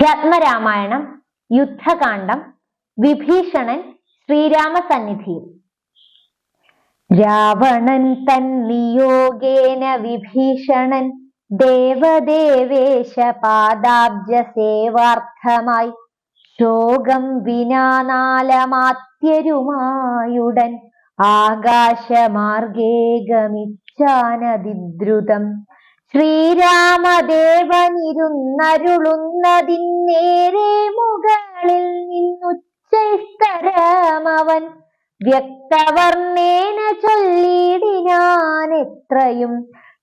അധ്യാത്മരാമായണം യുദ്ധകാന്ഡം വിഭീഷണൻ ശ്രീരാമ സന്നിധി രാവണൻ തൻ നിയോഗേന വിഭീഷണൻ ദേവദേവേശ പാദാബ്ജ സേവാർത്ഥമായി ശോകം വിനാനാലമാത്യരുമായുടൻ ആകാശമാർഗേ ഗമിച്ചാനതിദ്രുതം. ശ്രീരാമദേവനിരുന്നരുളുന്നതിന്നേരെ മുകളിൽ നിന്നുച്ചൈസ്തരമവൻ വ്യക്തവർണേന ചൊല്ലിടിനാൻ എത്രയും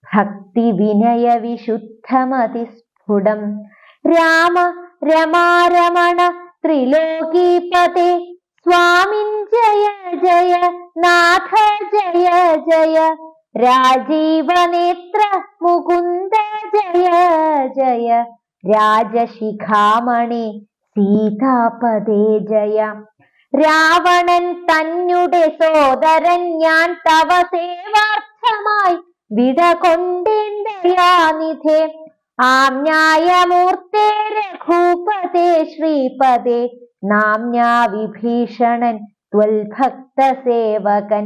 ഭക്തി വിനയ വിശുദ്ധമതി സ്ഫുടം രാമ രമാരമണ ത്രിലോകീപതേ സ്വാമിൻ ജയ ജയ നാഥ ജയ ജയ. രാജീവനേത്ര മുകുന്ദ ജയ ജയ രാജശിഖാമണി സീതാപദേ ജയ. രാവണൻ തന്നെ സോദരൻ ഞാൻ തവ സേവാർത്ഥമായി വിട കൊണ്ടേണ്ടയാനിധേ ആമ്യായമൂർത്തേ രഘൂപതേ ശ്രീപദേ നാമ്യാ വിഭീഷണൻ ത്വൽഭക്ത സേവകൻ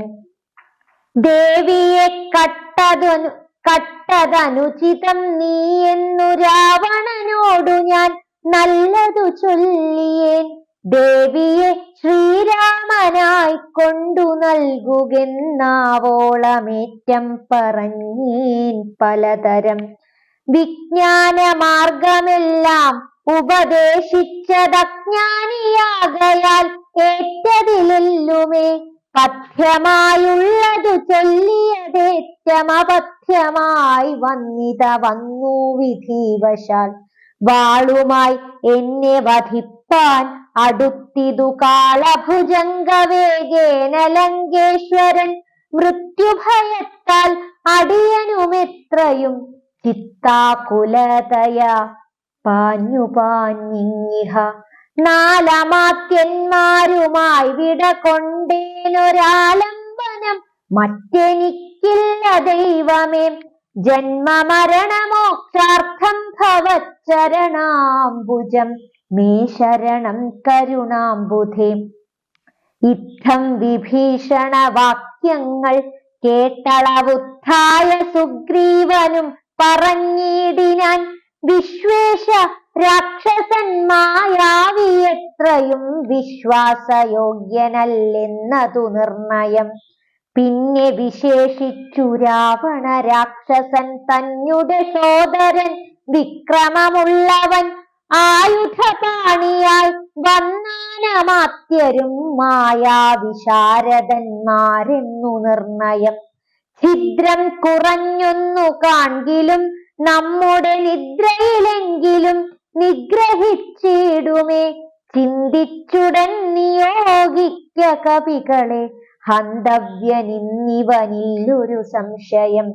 ദേവിയെ കട്ടതനു കട്ടതനുചിതം നീ എന്നു രാവണനോടു ഞാൻ നല്ലതു ചൊല്ലിയേൻ. ദേവിയെ ശ്രീരാമനായി കൊണ്ടു നൽകുകെന്നാവോളമേറ്റം പറഞ്ഞേൻ പലതരം. വിജ്ഞാന മാർഗമെല്ലാം ഉപദേശിച്ചതജ്ഞാനിയാകയാൽ ഏറ്റതിലെല്ലുമേ പഥ്യമായുള്ളതു ചൊല്ലിയതേറ്റമപഥ്യമായി വന്നിത വന്നു വിധിവശാൽ. വാളുമായി എന്നെ വധിപ്പാൻ അടുത്തിതു കാളഭുജംഗവേഗേന ലങ്കേശ്വരൻ മൃത്യുഭയത്താൽ അടിയനുമെത്രയും ചിത്താകുലതയാ. പാഞ്ഞു പാഞ്ഞിങ്ങിഹ നാലമാത്യന്മാരുമായി വിട കൊണ്ടേനൊരാലംബനം മറ്റെനിക്കില്ല ദൈവമേ. ജന്മമരണമോക്ഷാർത്ഥം ഭവച്ചരണാംബുജം മേ ശരണം കരുണാംബുധേ. ഇത്തം വിഭീഷണ വാക്യങ്ങൾ കേട്ടളവുദ്ധായ സുഗ്രീവനും പറഞ്ഞിടിനാൻ വിശ്വേശ രാക്ഷസന്മായാവി എത്രയും വിശ്വാസയോഗ്യനല്ലെന്നതു നിർണയം. പിന്നെ വിശേഷിച്ചു രാവണ രാക്ഷസൻ തന്നുടെ സോദരൻ വിക്രമമുള്ളവൻ ആയുധപാണിയായി വന്നാനമാത്യരും മായാവിശാരദന്മാരെന്നു നിർണയം. ഛിദ്രം കുറഞ്ഞൊന്നു കാൺകിലും നമ്മുടെ നിദ്രയിലെങ്കിലും നിഗ്രഹിച്ചിടുമേ. ചിന്തിച്ചുടൻ നിയോഗിക്ക കവികളെ. ഹന്തവ്യനിന്നിവനില്ലൊരു സംശയം.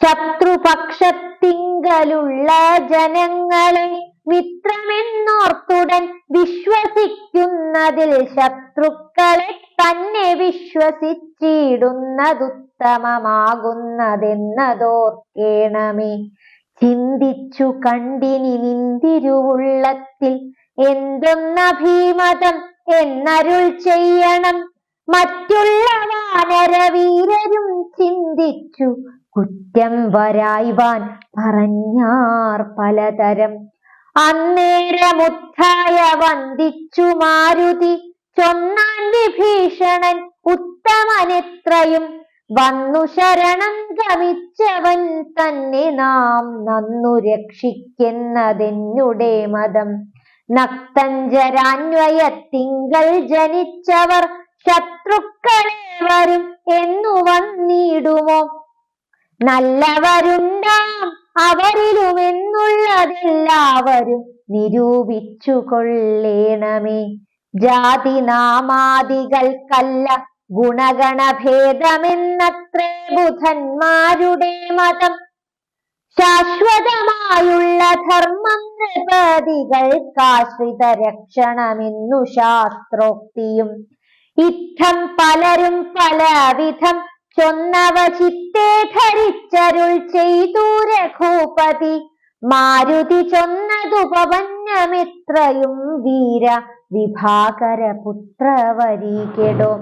ശത്രുപക്ഷത്തിങ്കലുള്ള ജനങ്ങളെ മിത്രമെന്നോർത്തുടൻ വിശ്വസിക്കുന്നതിൽ ശത്രുക്കളെ തന്നെ വിശ്വസിച്ചിടുന്നതുത്തമമാകുന്നതെന്നതോർക്കേണമേ. ചിന്തിച്ചു കണ്ടിനി നിന്തിരുവുള്ളത്തിൽ എന്തൊന്നഭീമതം എന്നരുൾ ചെയ്യണം. മറ്റുള്ള വാനരവീരരും ചിന്തിച്ചു കുറ്റം വരായ്വാൻ പറഞ്ഞാർ പലതരം. അന്നേരമുത്തായ വന്ദിച്ചു മാരുതി ചൊന്നാൻ വിഭീഷണൻ ഉത്തമനെത്രയും വന്നു ശരണം ഗമിച്ചവൻ തന്നെ നാം നന്നു രക്ഷിക്കുന്നതെന്നുടെ മതം. നക്തഞ്ചരാന്വയത്തിങ്കൾ ജനിച്ചവർ ശത്രുക്കളെ വരും എന്നു വന്നിടുമോ? നല്ലവരുണ്ടാം അവരിലുമെന്നുള്ളതെല്ലാവരും നിരൂപിച്ചു കൊള്ളേണമേ ജാതി നാമാദികൾക്കല്ല ഗുണഗണഭേദമെന്നത്രേ ബുധന്മാരുടെ മതം. ശാശ്വതമായുള്ള ധർമ്മം നൃപതികൾക്കാശ്രിത രക്ഷണമെന്നു ശാസ്ത്രോക്തിയും. ഇത്തം പലരും പലവിധം ചൊന്നവ ധരിച്ചരുൾ ചെയ്തു രഘുപതി. മാരുതി ചൊന്നതുപവന്യമിത്രയും വീര വിഭാകര പുത്രവരീകെടോ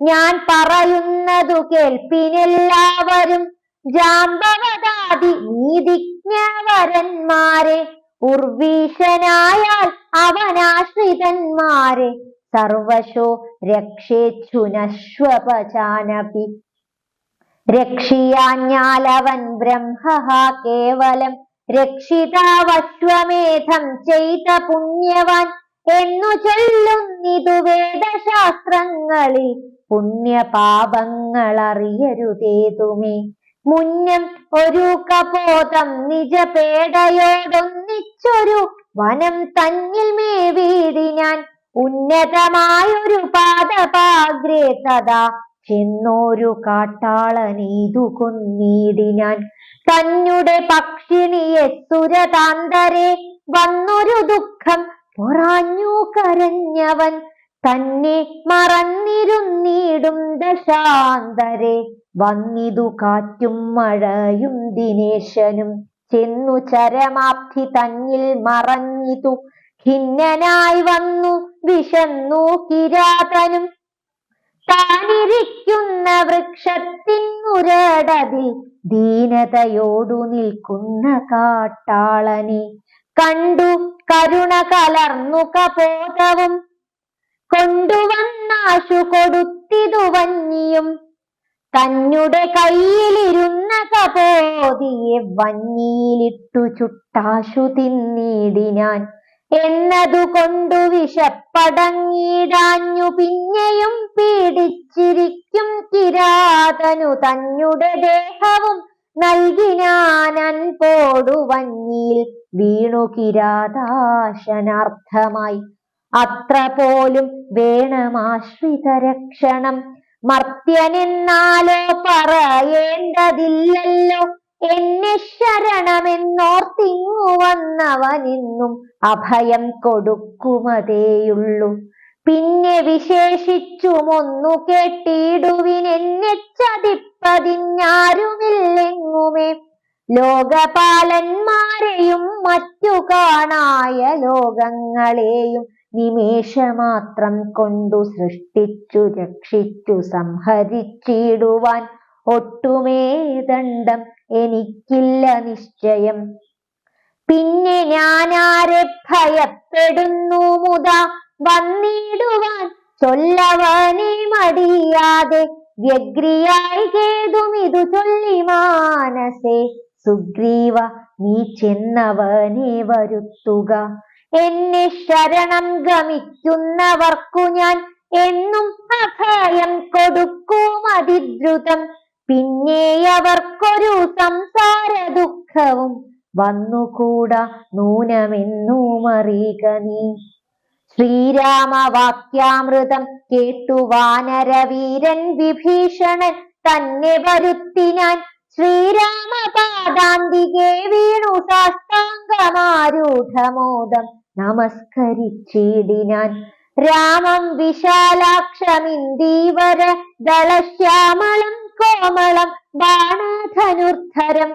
ഞാൻ പറയുന്നതു കേൾപ്പിനെല്ലാവരും ജാമ്പവതാതി നീതിജ്ഞവരന്മാരെ ഉർവീശനായാൽ അവനാശ്രിതന്മാരെ സർവശോ രക്ഷേച്ഛുനശ്വപചാനപി രക്ഷിയാഞ്ഞാലവൻ ബ്രഹ്മ കേവലം രക്ഷിതാവശ്വമേധം ചെയ്ത പുണ്യവാൻ എന്നു ചൊല്ലുന്നിതു വേദശാസ്ത്രങ്ങളിൽ പുണ്യപാപങ്ങൾ അറിയരുതേതുമേ മുന്നം ഒരു കപോതം നിജപേടയോടൊന്നിച്ചൊരു വനം തന്നിൽ മേ വീടി ഞാൻ. ഉന്നതമായൊരു പാദപാഗ്രേ തഥാ ചെന്നോരു കാട്ടാളനീതു കൊന്നീടിനാൻ തന്നുടെ പക്ഷിണിയെ സുരതാന്തരെ വന്നൊരു ദുഃഖം പൊറാഞ്ഞു കരഞ്ഞവൻ തന്നെ മറന്നിരുന്നിടും ദശാന്തരെ. വന്നിതു കാറ്റും മഴയും ദിനേശനും. ചെന്നു ചരമാപ്തി തന്നിൽ മറഞ്ഞിതു. ഖിന്നനായി വന്നു വിശന്നു കിരാതനും. താനിരിക്കുന്ന വൃക്ഷത്തിനുരടതിൽ ദീനതയോടു നിൽക്കുന്ന കാട്ടാളനെ. കണ്ടു കരുണ കലർന്നു കപോതവും. കൊണ്ടുവന്നാശു കൊടുത്തിതു വന്നിയും. തന്നുടെ കയ്യിലിരുന്ന കപോതിയെ വന്നിയിലിട്ടു ചുട്ടാശു തിന്നിടിനാൻ എന്നതു കൊണ്ടു വിശപ്പടങ്ങിടാഞ്ഞു പിന്നെയും പീഡിച്ചിരിക്കും കിരാതനു തന്നുടെ ദേഹവും. നൽകിനാനൻ വീണു കിരാതാശനാർത്ഥമായി. അത്ര പോലും വേണമാശ്രിത രക്ഷണം മർത്യനെന്നാലോ പറയേണ്ടതില്ലല്ലോ. എന്നെ ശരണമെന്നോർത്തിങ്ങു വന്നവനിന്നും അഭയം കൊടുക്കുമതേയുള്ളൂ. പിന്നെ വിശേഷിച്ചുമൊന്നു കേട്ടിടുവിനെന്നെ ചതിപ്പതിഞ്ഞാരുമില്ലെങ്ങുമേ ലോകപാലന്മാരെയും മറ്റു കാണായ ലോകങ്ങളെയും നിമേഷമാത്രം കൊണ്ടു സൃഷ്ടിച്ചു രക്ഷിച്ചു സംഹരിച്ചിടുവാൻ ഒട്ടുമേ ദണ്ഡം എനിക്കില്ല നിശ്ചയം. പിന്നെ ഞാനാരെ ഭയപ്പെടുന്നു മുത? വന്നിടുവാൻ ചൊല്ലവനെ മടിയാതെ വ്യഗ്രിയായി കേതുമിതു ചൊല്ലി മാനസേ. സുഗ്രീവ നീ ചെന്നവനെ വരുത്തുക. എന്നെ ശരണം ഗമിക്കുന്നവർക്കു ഞാൻ എന്നും അഭയം കൊടുക്കും അതിദ്രുതം. പിന്നെ അവർക്കൊരു സംസാര ദുഃഖവും വന്നുകൂടാ. നൂനമെന്നും അറിയുക നീ. ശ്രീരാമവാക്യാമൃതം കേട്ടു വാനരവീരൻ വിഭീഷണൻ തന്നെ വരുത്തിനാൻ ശ്രീരാമപാദാന്തികെ വീണു സാഷ്ടാംഗമാരൂഢമോദം നമസ്കരിച്ചിടിനാൻ. രാമം വിശാലാക്ഷമിന്ദീവര ദളശ്യാമളം കോമളം ബാണധനുർധരം.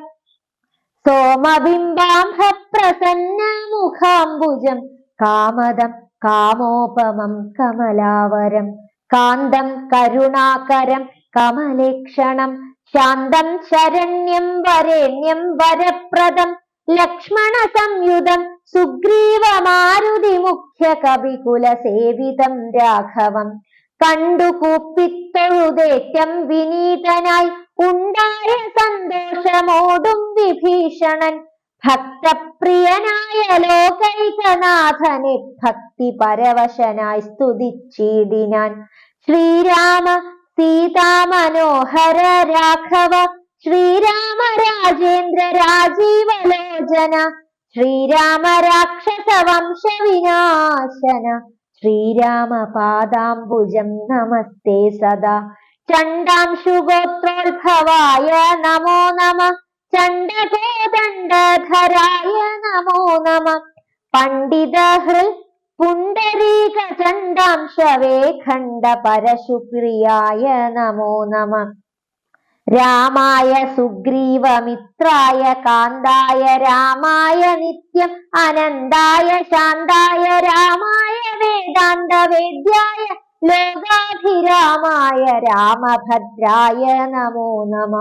സോമബിംബാംഭ പ്രസന്ന മുഖാംബുജം കാമദം കാമോപമം കമലാവരം കാന്തം കരുണാകരം കമലേക്ഷണം ശാന്തം ശരണ്യം വരേണ്യം വരപ്രദം ലക്ഷ്മണ സംയുതം സുഗ്രീവമാരുതി മുഖ്യ കവികുല സേവിതം രാഘവം. കണ്ടു കൂപ്പിത്തൊഴുതേറ്റം വിനീതനായി ഉണ്ടായ സന്തോഷമോടും വിഭീഷണൻ. ഭക്തപ്രിയനായ ലോകൈകനാഥനെ ഭക്തി പരവശനായി സ്തുതിച്ചിടിനാൻ. ശ്രീരാമ സീതാമനോഹര രാഘവ ശ്രീരാമ രാജേന്ദ്ര രാജീവലോചന ശ്രീരാമ രാക്ഷസ വംശ വിനാശന ശ്രീരാമ പാദാംബുജം നമസ്തേ സദാ. ചണ്ടാംശുഗോത്രോത്ഭവായ നമോ നമ. ചണ്ഡകോദണ്ഡധരായ നമോ നമ. പണ്ഡിതഹൃ പുണ്ടരീക ചണ്ഡാംശവേ ഖണ്ഡ പരശുപ്രിയായ നമോ നമ. രാമായ സുഗ്രീവമിത്രായ കാന്തായ രാമായ നിത്യം അനന്തായ ശാന്തായ രാമായ വേദാന്ത വേദ്യായ ലോകാഭിരാമായ രാമഭദ്രായ നമോ നമ.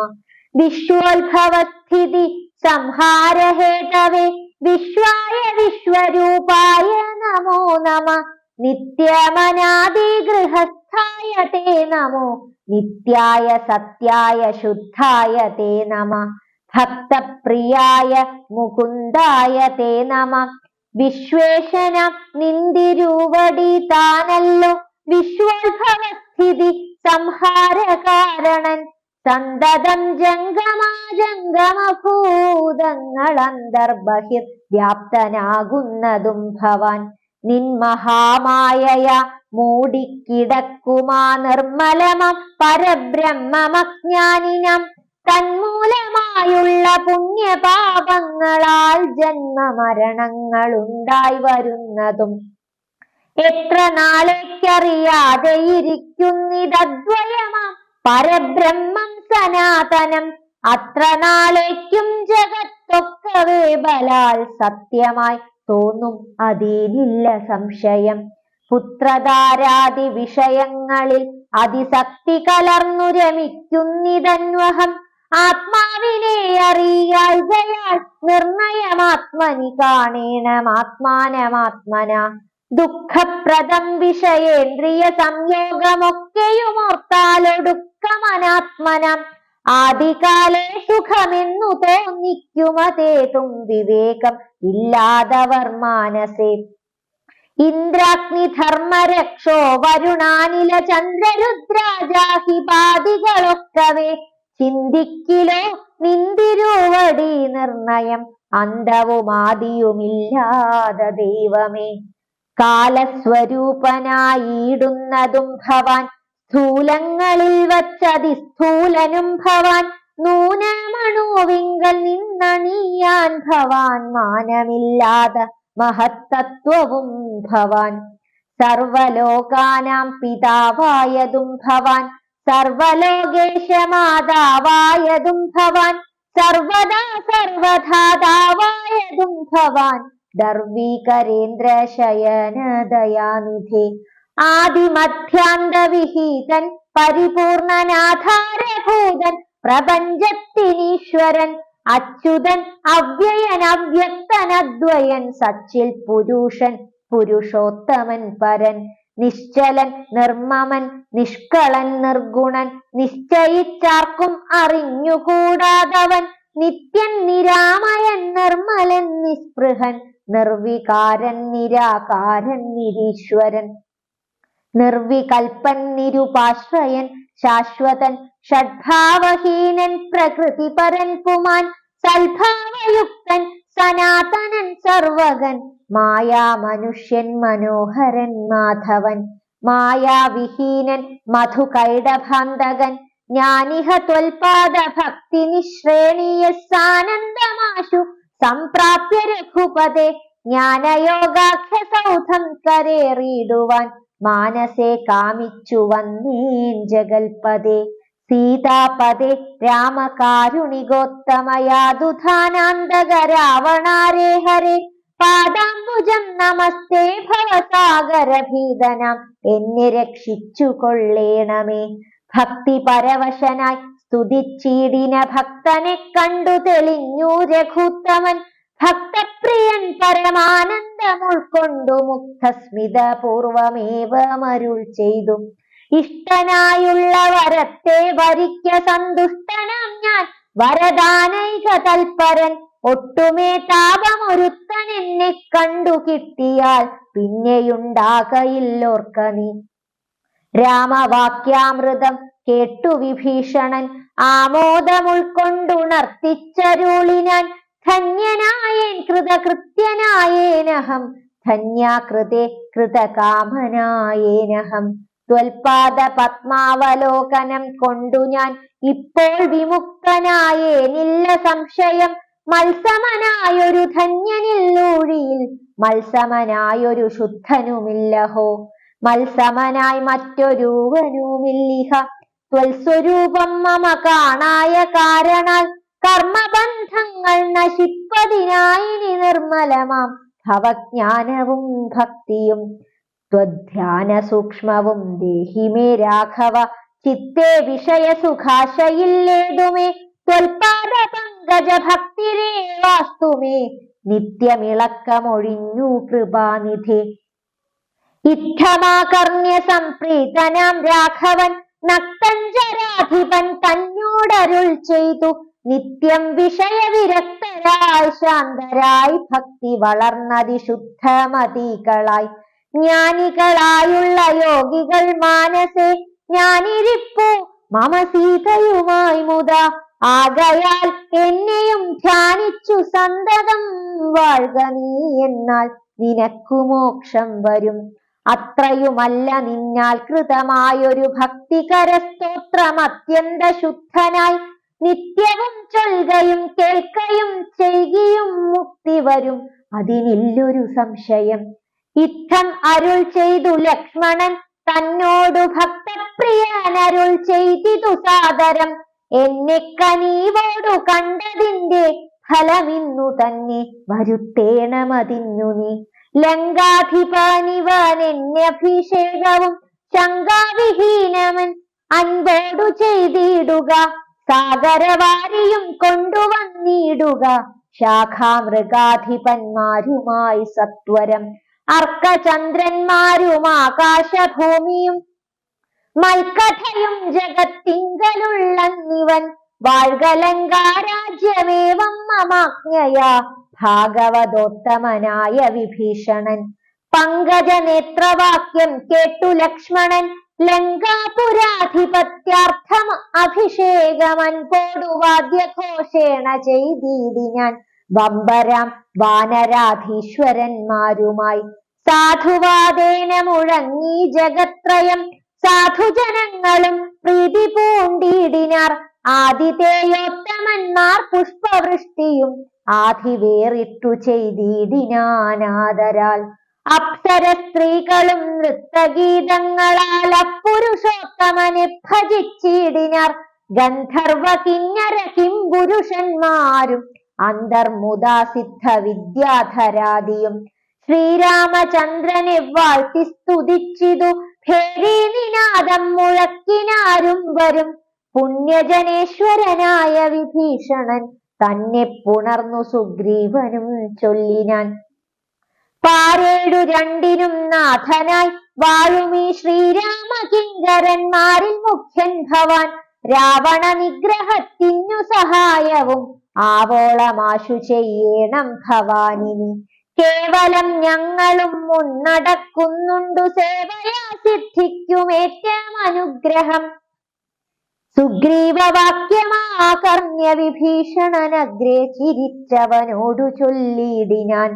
വിശ്വോത്ഭവസ്ഥിതി സംഹാരഹേതവേ. വിശ്വായ വിശ്വരൂപായ നമോ നമ. നിത്യമനാദിഗൃഹസ്ഥായ തേ നമോ. നിത്യായ സത്യായ ശുദ്ധായ തേ നമ. ഭക്തപ്രിയായ മുകുന്ദായ തേ നമ. വിശ്വേശന നിന്തിരൂവടി താനല്ലോ. വിശ്വോത്ഭവസ്ഥിതി സംഹാരകാരണൻ സന്തതം ജംഗമാജംഗമഭൂതങ്ങൾ അന്തർബഹിർ വ്യാപ്തനാകുന്നതും ഭവാൻ. നിൻ നിൻമഹാമായ മൂടിക്കിടക്കുമാ നിർമ്മലമം പരബ്രഹ്മമജ്ഞാനിനം. തന്മൂലമായുള്ള പുണ്യപാപങ്ങളാൽ ജന്മമരണങ്ങൾ ഉണ്ടായി വരുന്നതും. എത്ര നാളേക്കറിയാതെ ഇരിക്കുന്നിതദ്വയമാം പരബ്രഹ്മം സനാതനം. അത്ര നാളേക്കും ജഗത്തൊക്കവേ ബലാൽ സത്യമായി തോന്നും അതിലില്ല സംശയം. പുത്രധാരാദി വിഷയങ്ങളിൽ അതിശക്തി കലർന്നു രമിക്കുന്നിതന്വഹം. ആത്മാവിനെ അറിയായികയാൽ നിർണയമാത്മനി കാണേണമാത്മാനമാത്മന. ദുഃഖപ്രദം വിഷയേന്ദ്രിയ സംയോഗമൊക്കെയുമോർത്താലൊടുക്കമനാത്മനം ആദികാലേ സുഖമെന്നു തോന്നിക്കുമതേതും വിവേകം ഇല്ലാതവർ മാനസേ. ഇന്ദ്രാഗ്നി ധർമ്മരക്ഷോ വരുണാനില ചന്ദ്രരുദ്രാജാഹിപാദികളൊക്കവേ ചിന്തിക്കിലോ നിന്തിരുവടി നിർണയം അന്തവുമാദിയുമില്ലാതെ ദൈവമേ. കാലസ്വരൂപനായിടുന്നതും ഭവാൻ. സ്ഥൂലങ്ങളിൽ വച്ചതിസ്ഥൂലനും ഭവാൻ. നൂനമണുവിങ്കൽ നിന്നണിയാൻ ഭവാൻ. മാനമില്ലാതെ മഹത്തത്വവും ഭവാൻ. സർവലോകാനാം പിതാവായതും ഭവാൻ. സർവലോകേശമാതാവായതും ഭവാൻ. സർവദാ സർവധാതാവായതും ഭവാൻ. ദർവീകരേന്ദ്ര ശയന ദയാനിധി ആദിമധ്യാന്തവിഹീതൻ പരിപൂർണനാധാരഭൂതൻ പ്രപഞ്ചത്തിനീശ്വരൻ അച്യുതൻ അവ്യയൻ അവ്യക്തനദ്വയൻ സച്ചിൽ പുരുഷൻ പുരുഷോത്തമൻ പരൻ നിശ്ചലൻ നിർമ്മമൻ നിഷ്കളൻ നിർഗുണൻ നിശ്ചയിച്ചാർക്കും അറിഞ്ഞുകൂടാതവൻ നിത്യൻ നിരാമയൻ നിർമ്മലൻ നിസ്പൃഹൻ നിർവികാരൻ നിരാകാരൻ നിരീശ്വരൻ. നിർവികൽപ്പൻ നിരുപാശ്രയൻ ശാശ്വതൻ. ഷഡ്ഭാവഹീനൻ പ്രകൃതിപരൻ പുമാൻ. സൽഭാവയുക്തൻ സനാതനൻ സർവകൻ മായാ മനുഷ്യൻ മനോഹരൻ മാധവൻ. മായാവിഹീനൻ മധുകൈടഭാന്തകൻ. ജ്ഞാനിഹ ത്വൽപാദ ഭക്തി നിശ്രേണീയ സാനന്ദമാശു സംപ്രാപ്യ രഘുപതേ ജ്ഞാനയോഗാഖ്യ സൗധം കരേറിയിടുവാൻ മാനസേ കാമിച്ചു വന്നേൻ ജഗൽപദേ സീതാപദേ രാമകാരുണികോത്തമയാതുധാനാന്തക രാവണാരേ ഹരേ. പാദാംബുജം നമസ്തേ ഭവസാഗരഭീതനാം. എന്നെ രക്ഷിച്ചു കൊള്ളേണമേ ഭക്തി പരവശനായി സ്തുതിച്ചീടിന ഭക്തനെ കണ്ടു തെളിഞ്ഞു രഘുത്തമൻ. ഭക്തപ്രിയൻ പരമാനന്ദം ഉൾക്കൊണ്ടു മുക്തസ്മിത പൂർവമേവ മരുൾ ചെയ്തു. ഇഷ്ടനായുള്ള വരത്തെ വരിക്ക സന്തുഷ്ടനാം ഞാൻ. വരദാനൈക തൽപരൻ ഒട്ടുമേ താപമൊരുത്തൻ എന്നെ കണ്ടു കിട്ടിയാൽ പിന്നെയുണ്ടാകയില്ലോർക്ക നീ. രാമവാക്യാമൃതം കേട്ടു വിഭീഷണൻ. ആമോദമുൾക്കൊണ്ടുണർത്തിച്ചരുളിനാൻ ധന്യനായേൻ കൃതകൃത്യനായേനഹം. ധന്യാകൃതേ കൃതകാമനായേനഹം. ത്വൽപാദ പത്മാവലോകനം കൊണ്ടു ഞാൻ ഇപ്പോൾ വിമുക്തനായേനില്ല സംശയം. മത്സമനായൊരു ധന്യനില്ലൂഴിയിൽ മത്സമനായൊരു ശുദ്ധനുമില്ലഹോ. മത്സമനായി മറ്റൊരുവനുമില്ലിഹ ത്വൽസ്വരൂപം മമ കാണായ കാരണാൽ കർമ്മബന്ധങ്ങൾ നശിപ്പതിനായി നിർമ്മലമാം. ഭവജ്ഞാനവും ഭക്തിയും ത്വധ്യാന സൂക്ഷ്മവും ദേഹിമേ രാഘവ ചിത്തേ വിഷയ സുഖാശയില്ലേതുമേ ത്വൽപാദ പങ്കജ ഭക്തിരേ വാസ്തുമേ നിത്യമിളക്കമൊഴിഞ്ഞു കൃപാനിധി. ഇത്തമാകർണ്യ സംപ്രീതനാം രാഘവൻ നക്തഞ്ചരാധിപൻ തന്നോടരുൾ ചെയ്തു. നിത്യം വിഷയവിരക്തരായി ശാന്തരായി ഭക്തി വളർന്നതിശുദ്ധമതികളായി ജ്ഞാനികളായുള്ള യോഗികൾ മാനസേ ഞാനിരിപ്പോ മമ സീതയുമായി മുത. ആകയാൽ എന്നെയും ധ്യാനിച്ചു സന്തതം വാഴ്ക നീ എന്നാൽ നിനക്കു മോക്ഷം വരും. അത്രയുമല്ല നിന്നാൽ കൃതമായൊരു ഭക്തികര സ്തോത്രം അത്യന്ത ശുദ്ധനായി നിത്യവും ചൊൽകയും കേൾക്കയും ചെയ്യുകയും മുക്തി വരും. അതിനില്ലൊരു സംശയം. ഇത്തം അരുൾ ചെയ്തു ലക്ഷ്മണൻ തന്നോടു ഭക്തപ്രിയൻ അരുൾ ചെയ്തിതു സാദരം. എന്നെ കനീവോടു കണ്ടതിന്റെ ഫലമിന്നു തന്നെ വരുത്തേണമതിന്നു നീ. ലങ്കാധിപനിവൻ എന്നഭിഷേകവും ശങ്കാവിഹീനമൻ അൻപോടു ചെയ്തിടുക. സാഗരവാരിയും കൊണ്ടുവന്നിടുക. ശാഖാമൃഗാധിപന്മാരുമായി സത്വരം. അർക്കചന്ദ്രന്മാരും ആകാശഭൂമിയും മൽക്കഥയും ജഗത്തിങ്കലുള്ളന്നിവൻ. വാഴ്കലങ്കാരാജ്യമേവം മമാജ്ഞയാ. ഭാഗവതോത്തമനായ വിഭീഷണൻ. പങ്കജ നേത്രവാക്യം കേട്ടു ലക്ഷ്മണൻ. ലങ്കാപുരാധിപത്യാർത്ഥം അഭിഷേകമൻ വാദ്യഘോഷേണ ചെയ്തീതി ഞാൻ. വമ്പരാം വാനരാധീശ്വരന്മാരുമായി സാധുവാദേന മുഴങ്ങി ജഗത്രയം. സാധുജനങ്ങളും പ്രീതി പൂണ്ടിയിടിനാർ ആദിതേയോത്തമന്മാർ പുഷ്പവൃഷ്ടിയും ആധിവേറിട്ടു ചെയ്തിടിനാനാദരാൽ അപ്സര സ്ത്രീകളും നൃത്തഗീതങ്ങളാൽ അപ്പുരുഷോത്തമനെ ഭജിച്ചിടിനാർ ഗന്ധർവ കിന്നര കിംപുരുഷന്മാരും പുരുഷന്മാരും അന്തർമുദാസിദ്ധ വിദ്യാധരാദിയും ശ്രീരാമചന്ദ്രനെ വാഴ്ത്തി സ്തുതിച്ചിതു ഭേരീനിനാദം മുഴക്കിനാരും വരും. പുണ്യജനേശ്വരനായ വിഭീഷണൻ തന്നെ പുണർന്നു സുഗ്രീവനും ചൊല്ലിനാൻ പാരേടു രണ്ടിനും നാഥനായി വാഴുമീ ശ്രീരാമ കിങ്കരന്മാരിൽ മുഖ്യൻ ഭവാൻ. രാവണ നിഗ്രഹത്തിനു സഹായവും ആവോളമാശു ചെയ്യണം ഭവാനിനി. കേവലം ഞങ്ങളും മുന്നടക്കുന്നുണ്ടു സേവയാ സിദ്ധിക്കുമേറ്റം അനുഗ്രഹം. സുഗ്രീവവാക്യമാകർണ്യ വിഭീഷണനഗ്രേ ചിരിച്ചവനോടു ചൊല്ലിയിടിനാൻ.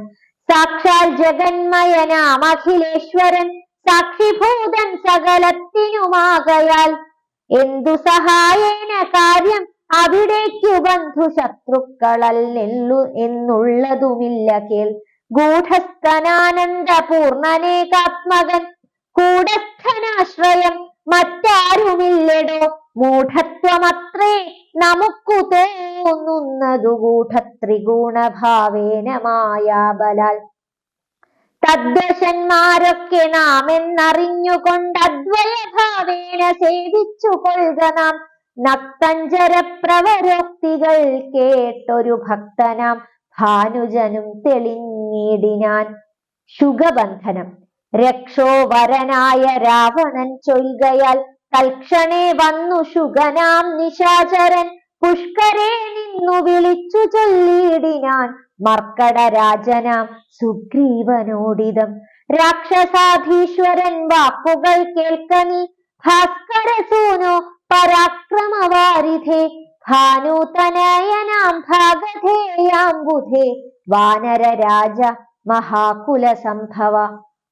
സാക്ഷാൽ ജഗന്മയനാം അഖിലേശ്വരൻ സാക്ഷിഭൂതൻ സകലത്തിനുമാകയാൽ. എന്തു സഹായേന കാര്യം അവിടേക്കു ബന്ധു ശത്രുക്കളല്ലെല്ലു എന്നുള്ളതുമില്ല കേൾ. ഗൂഢസ്ഥനാനന്ദ പൂർണനേകാത്മകൻ കൂടസ്ഥനാശ്രയം മറ്റാരുമില്ലടോ. മൂഢത്വമത്രേ നമുക്കു തോന്നുന്നതു ഗൂഢത്രിഗുണഭാവേന മായാബലാൽ തദ്ദശന്മാരൊക്കെ നാം. എന്നറിഞ്ഞുകൊണ്ട് അദ്വയഭാവേന സേവിച്ചു കൊള്ളുക നാം കേട്ടൊരു ഭക്തനാം. ഭാനുജനും തെളിഞ്ഞിടിനാൻ. ശുഗബന്ധനം. രക്ഷോവരനായ രാവണൻ ചൊൽകയാൽ തൽക്ഷണേ വന്നു ശുഗനാം നിശാചരൻ. പുഷ്കരെ നിന്നു വിളിച്ചു ചൊല്ലിയിടിനാൻ മർക്കട രാജനാം സുഗ്രീവനോടിതം. രാക്ഷസാധീശ്വരൻ വാക്കുകൾ കേൾക്കനി ഭാസ്കരസൂനോ പരാക്രമവാരിധേ. ഭാനുതനയനാം ഭാഗധേയാംബുധേ വാനര രാജ മഹാകുല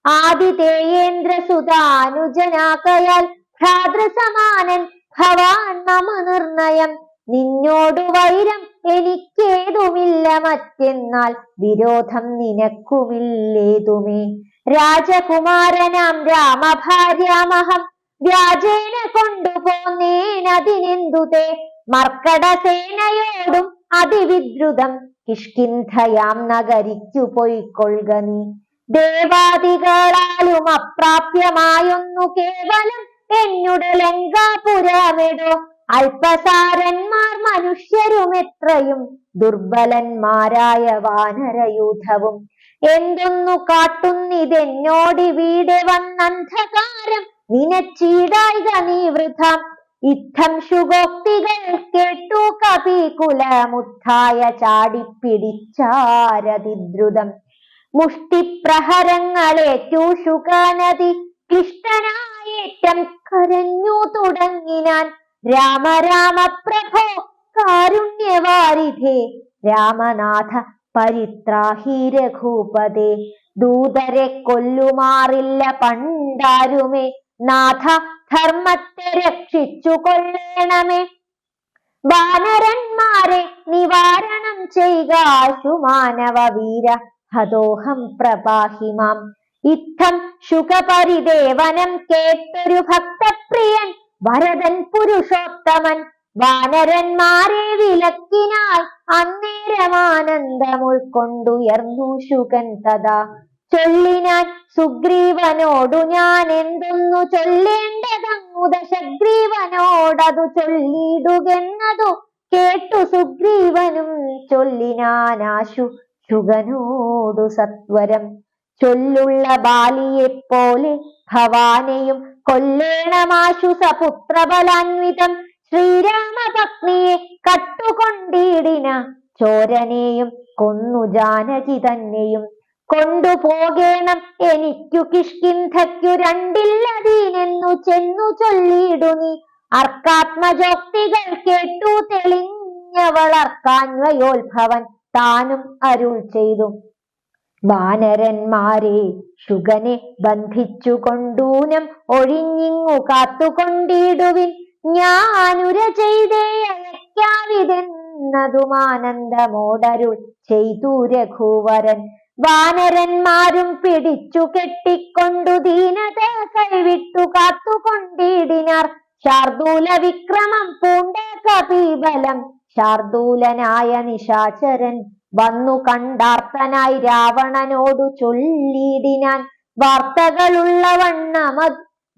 സംഭവ ആദിതേയേന്ദ്രസുതാനുജനാകയാൽ ഭ്രാതൃസമാനൻ ഭവാൻ മമ നിർണയം. നിന്നോടു വൈരം എനിക്കേതുമില്ല മറ്റെന്നാൽ വിരോധം നിനക്കുമില്ലേതുമേ. രാജകുമാരനാം രാമഭാര്യാമഹം വ്യാജേന കൊണ്ടുപോന്നേനതിനെന്തുതേ മർക്കടസേനയോടും അതിവിദ്രുതം. കിഷ്കിന്ധയാം നഗരിക്കു പൊയ്ക്കൊള്ളുക നീ. ദേവാദികളാലും അപ്രാപ്യമായൊന്നു കേവലം എന്നുടെ ലങ്കാപുരാവിടോ. അല്പസാരന്മാർ മനുഷ്യരും എത്രയും ദുർബലന്മാരായ വാനരയൂഥവും. എന്തൊന്നു കാട്ടുന്നിതെന്നോടിവിടെ വന്നന്ധകാരം. നിനച്ചീടായിക നീ വൃഥം. ഇത്തം ശുഗോക്തികൾ കേട്ടു കപികുലമുത്ഥായ ചാടിപ്പിടിച്ചാരതിദ്രുതം. മുഷ്ടിപ്രഹരങ്ങളേറ്റു ശുഗനദി ക്ലിഷ്ടനായേറ്റം കരഞ്ഞു തുടങ്ങിനാൻ. രാമ രാമ പ്രഭോ കാരുണ്യവാരിധേ. രാമനാഥ പരിത്രാഹി രഘൂപതേ. ദൂതരെ കൊല്ലുമാറില്ല പണ്ടാരുമേ. നാഥ ധർമ്മത്തെ രക്ഷിച്ചു കൊള്ളണമേ വാനരന്മാരെ നിവാരണം ചെയ്യുക ആശുമാനവ വീര. ഹതോഹം പ്രപാഹിമാം ഇത്തം ശുഖപരിദേവനം കേട്ടൊരു ഭക്തപ്രിയൻ വരദൻ പുരുഷോത്തമൻ. വാനരന്മാരെ വിലക്കിനാൽ അന്നേരമാനന്ദം ഉൾക്കൊണ്ടുയർന്നു ശുകൻ തഥാ. ചൊല്ലിനാൻ സുഗ്രീവനോടു ഞാൻ എന്തൊന്നു ചൊല്ലേണ്ടതങ്ങു ദശഗ്രീവനോടതു ചൊല്ലിടുകെന്നതു കേട്ടു സുഗ്രീവനും ചൊല്ലിനാനാശു. ശുഗനോടു സത്വരം. ചൊല്ലുള്ള ബാലിയെപ്പോലെ ഭവാനെയും കൊല്ലേണമാശു സപുത്രബലാൻവിതം. ശ്രീരാമഭക്തിയെ കട്ടുകൊണ്ടിടിന ചോരനെയും കൊന്നു ജാനകി തന്നെയും. കൊണ്ടുപോകേണം എനിക്കു കിഷ്കിന്ധയ്ക്കു രണ്ടില്ലതീനെന്നു ചെന്നു ചൊല്ലിയിടു നീ. അർക്കാത്മജോക്തികൾ കേട്ടു തെളിഞ്ഞവളർക്കാൻവയോത്ഭവൻ. താനും അരുൾ ചെയ്തു. വാനരന്മാരെ ശുഗനെ ബന്ധിച്ചു കൊണ്ടൂനം ഒഴിഞ്ഞിങ്ങു കാത്തുകൊണ്ടിടുവിൻ. ഞാനുര ചെയ്തേ അയക്കാവിതെന്നതുമാനന്ദമോടരുൾ ചെയ്തു രഘുവരൻ. വാനരന്മാരും പിടിച്ചു കെട്ടിക്കൊണ്ടു ദീനത കൈവിട്ടു കാത്തുകൊണ്ടിടിനാർ. ശാർദൂല വിക്രമം പൂണ്ട കപിബലം ശാർദൂലനായ നിശാചരൻ വന്നു കണ്ടാർത്തനായി രാവണനോടു ചൊല്ലിടിനാൻ. ഉള്ളവണ്ണ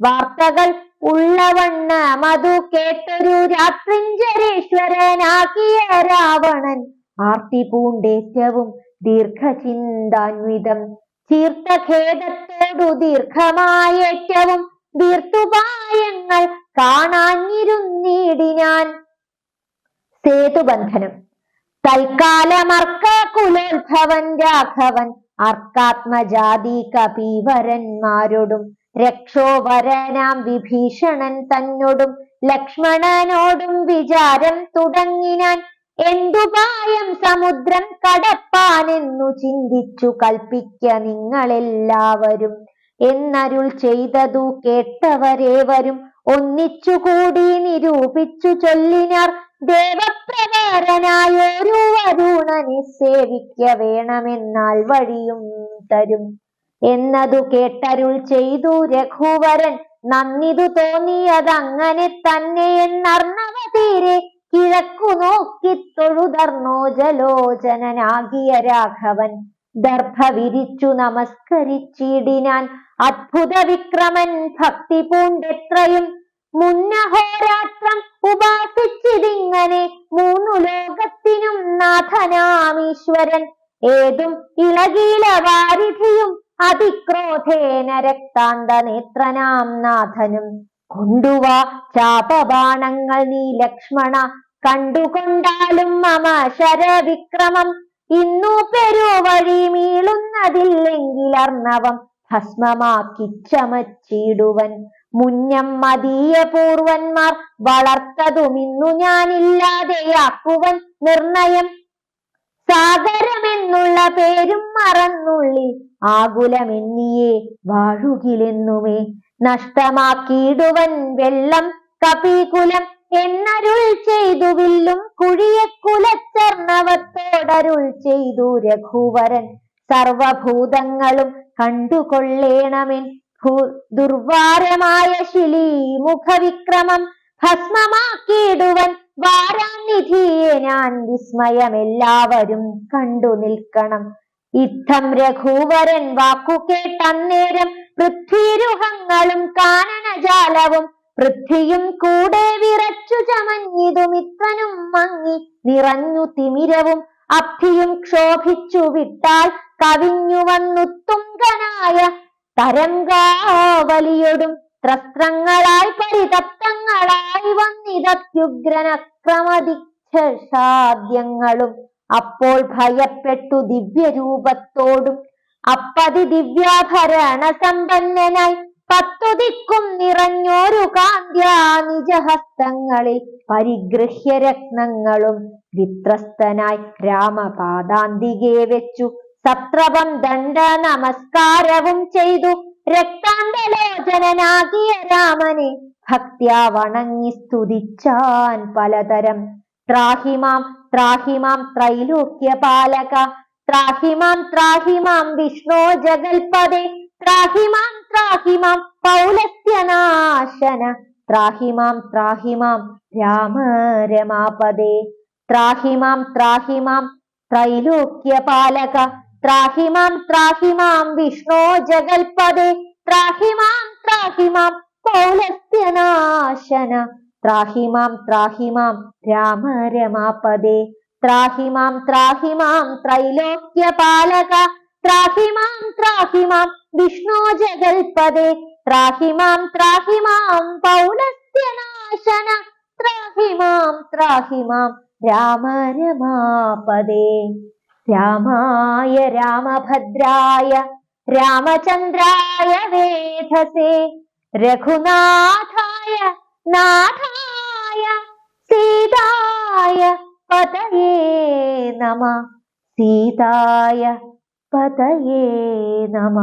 വാർത്തകൾ ഉള്ളവണ്ണ മധു കേട്ടൊരു രാത്രിഞ്ചരേശ്വരനാക്കിയ രാവണൻ. ആർത്തി പൂണ്ടേറ്റവും ദീർഘചിന്താന്വിതം ചീർത്ത ഖേദത്തോടു ദീർഘമായേറ്റവും ദീർത്തുപായങ്ങൾ കാണാഞ്ഞിരുന്നിടിനാൻ. സേതുബന്ധനം. തൽക്കാലമർക്ക കുലോത്ഭവൻ രാഘവൻ അർക്കാത്മജാതി കപീവരന്മാരോടും രക്ഷോവരനാം വിഭീഷണൻ തന്നോടും ലക്ഷ്മണനോടും വിചാരം തുടങ്ങിനാൻ എന്തുപായം സമുദ്രം കടപ്പാനെന്നു ചിന്തിച്ചു കൽപ്പിക്ക നിങ്ങളെല്ലാവരും. എന്നരുൾ ചെയ്തതു കേട്ടവരേവരും ഒന്നിച്ചുകൂടി നിരൂപിച്ചു ചൊല്ലിനാർ ദേവപ്രകാരനായൊരു വരുണനെ സേവിക്ക വേണമെന്നാൽ വഴിയും തരും. എന്നതു കേട്ടരുൾ ചെയ്തു രഘുവരൻ. നന്ദിതു തോന്നിയതങ്ങനെ തന്നെ എന്നർണവ തീരെ കിഴക്കു നോക്കി തൊഴുതർണോ ജലോചനനാകിയ രാഘവൻ. ദർഭ വിരിച്ചു നമസ്കരിച്ചിടിനാൻ. അത്ഭുത വിക്രമൻ ഭക്തി പൂണ്ടെത്രയും മുന്നഹോരാത്രം ഉപാസിച്ചിതിങ്ങനെ മൂന്നു ലോകത്തിനും നാഥനാമീശ്വരൻ. ഏതും ഇളകീല വാരിധിയും അതിക്രോധേന രക്താന്ത നേത്രനാം നാഥനും. കൊണ്ടുവാ ചാപബാണങ്ങൾ നീ ലക്ഷ്മണ കണ്ടുകൊണ്ടാലും മമ ശരവിക്രമം. ഇന്നു പെരുവഴി വഴി അർണവം ഭസ്മമാക്കി ചമച്ചിടുവൻ. മുന്നം മതീയ പൂർവന്മാർ വളർത്തതും ഇന്നു ഞാനില്ലാതെയാക്കുവൻ നിർണയം. സാഗരമെന്നുള്ള പേരും മറന്നുള്ളി ആകുലമെന്നിയെ വാഴുകിലെന്നുമേ. നഷ്ടമാക്കിയിടുവൻ വെള്ളം കപീകുലം എന്നരുൾ ചെയ്തു വില്ലും കുഴിയെ കുലച്ചർണവത്തോടരുൾ ചെയ്തു രഘുവരൻ. സർവഭൂതങ്ങളും കണ്ടുകൊള്ളേണമെൻ ദുർവാരമായ ശിലി മുഖവിക്രമം ഭസ്മമാക്കിയിടുവൻ വാരാനിധിയെ ഞാൻ വിസ്മയമെല്ലാവരും കണ്ടു നിൽക്കണം. ഇത്തം രഘുവരൻ വാക്കു കേട്ടന്നേരം പൃഥ്വിരുഹങ്ങളും കാനനജാലവും പൃഥ്വിയും കൂടെ വിറച്ചു ചമഞ്ഞിതു മിത്രനും മങ്ങി നിറഞ്ഞു തിമിരവും അബ്ധിയും ക്ഷോഭിച്ചു വിട്ടാൽ കവിഞ്ഞു വന്നു തുങ്കനായ തരംഗാവലിയൊടും ത്രസ്ത്രങ്ങളായി പരിതപ്തങ്ങളായി വന്നിതത്യുഗ്രനക്രമദിക്ഷാദ്യങ്ങളും അപ്പോൾ ഭയപ്പെട്ടു ദിവ്യരൂപത്തോടും അപ്പതി ദിവ്യാഭരണ സമ്പന്നനായി പത്തു ദിക്കും നിറഞ്ഞോരു കാന്ത്യാ നിജഹസ്തങ്ങളിൽ പരിഗൃഹ്യ രത്നങ്ങളും വിത്രസ്തനായി രാമപാദാന്തികെ വെച്ചു. സത്രപം ദണ്ഡ നമസ്കാരവും ചെയ്തു. രക്താന്തലോചനാകിയ രാമനെ ഭക്ത്യാ വണങ്ങി സ്തുതിച്ചാൻ പലതരം. ത്രാഹിമാം ത്രാഹിമാം ത്രൈലോക്യ പാലക. ത്രാഹിമാം ത്രാഹിമാം വിഷ്ണോ ജഗൽപദേ ത്രാഹിമാം ത്രാഹിമാം പൗലസ്ത്യനാശന. ത്രാഹിമാം ത്രാഹിമാം രാമ രമാപദേ ത്രാഹിമാം ത്രാഹിമാം ത്രൈലോക്യ പാലക. ത്രാഹിമാം ത്രാഹിമാം വിഷ്ണോ ജഗൽപദേ ത്രാഹിമാം ത്രാഹിമാം പൗലസ്ത്യനാശന. ത്രാഹിമാം ത്രാഹിമാം രാമ രമാപദേ ത്രാഹിമാം ത്രാഹിമാം ത്രൈലോക്യപാലക. ത്രാഹിമാം ത്രാഹിമാം വിഷ്ണോ ജഗൽപദേ ത്രാഹിമാം ത്രാഹിമാം പൗലസ്ത്യനാശന. ത്രാഹിമാം ത്രാഹിമാം രാമ രാമായ രാമഭദ്രായ രാമചന്ദ്രായ വേധസേ രഘുനാഥായ നാഥായ സീതായ പതയേ നമ സീതായ പതയേ നമ.